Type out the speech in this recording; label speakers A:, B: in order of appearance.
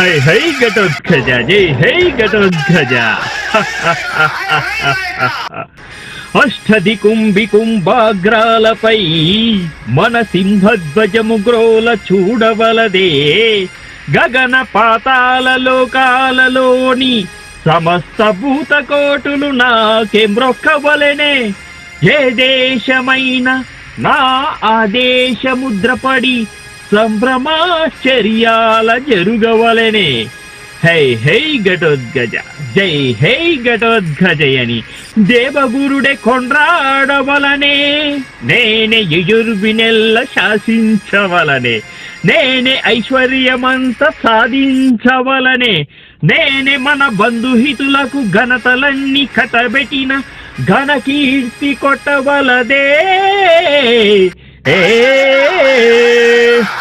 A: High high Ghatotkacha జై high Ghatotkacha అష్టది Kumbhe కుంభాగ్రాలపై మన సింహధ్వజము గ్రోల చూడవలదే. గగన పాతాల లోకాలలోని సమస్త భూతకోటులు నాకే మ్రొక్కవలెనే. ఏ దేశమైన నా ఆదేశముద్రపడి సంభ్రమాశ్చర్యాల జరుగవలనే. High high Ghatotkacha. జై హై ఘటోద్గజయని. దేవగురుడే కొండ్రాడవలనే. నేనే యుయుర్వినెల్ల శాసించవలనే. నేనే ఐశ్వర్యమంత సాధించవలనే. నేనే మన బంధుహితులకు ఘనతలన్నీ కటబెట్టిన ఘన కీర్తి కొట్టవలదే. ఏ